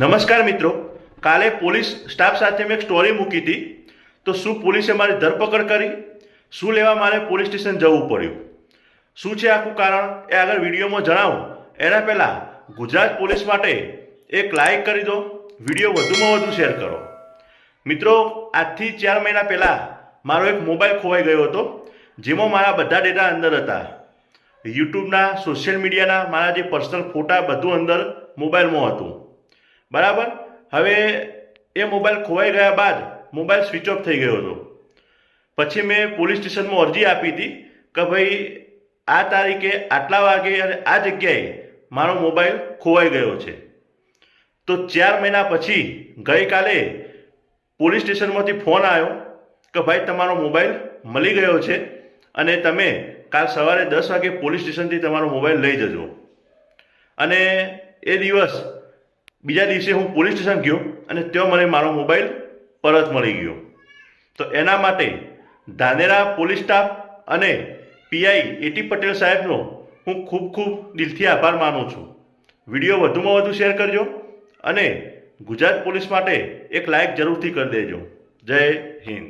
નમસ્કાર મિત્રો. કાલે પોલીસ સ્ટાફ સાથે મેં એક સ્ટોરી મૂકી હતી. તો શું પોલીસે મારી ધરપકડ કરી? શું લેવા મારે પોલીસ સ્ટેશન જવું પડ્યું? શું છે આખું કારણ? એ આગળ વિડીયોમાં જણાવું. એના પહેલાં ગુજરાત પોલીસ માટે એક લાઈક કરી દો. વીડિયો વધુમાં વધુ શેર કરો. મિત્રો, આજથી ચાર મહિના પહેલાં મારો એક મોબાઈલ ખોવાઈ ગયો હતો, જેમાં મારા બધા ડેટા અંદર હતા. યુટ્યુબના સોશિયલ મીડિયાના મારા જે પર્સનલ ફોટા બધું અંદર મોબાઈલમાં હતું. બરાબર? હવે એ મોબાઈલ ખોવાઈ ગયા બાદ મોબાઈલ સ્વિચ ઓફ થઈ ગયો હતો. પછી મેં પોલીસ સ્ટેશનમાં અરજી આપી હતી કે ભાઈ, આ તારીખે આટલા વાગે અને આ જગ્યાએ મારો મોબાઈલ ખોવાઈ ગયો છે. તો ચાર મહિના પછી ગઈકાલે પોલીસ સ્ટેશનમાંથી ફોન આવ્યો કે ભાઈ, તમારો મોબાઈલ મળી ગયો છે અને તમે કાલ સવારે દસ વાગે પોલીસ સ્ટેશનથી તમારો મોબાઈલ લઈ જજો. અને એ દિવસ બીજા દિવસે હું પોલીસ સ્ટેશન ગયો અને ત્યાં મને મારો મોબાઈલ પરત મળી ગયો. તો એના માટે ધાનેરા પોલીસ સ્ટાફ અને પીઆઈ એટી પટેલ સાહેબનો હું ખૂબ ખૂબ દિલથી આભાર માનું છું. વીડિયો વધુમાં વધુ શેર કરજો અને ગુજરાત પોલીસ માટે એક લાયક જરૂરથી કરી દેજો. જય હિન્દ.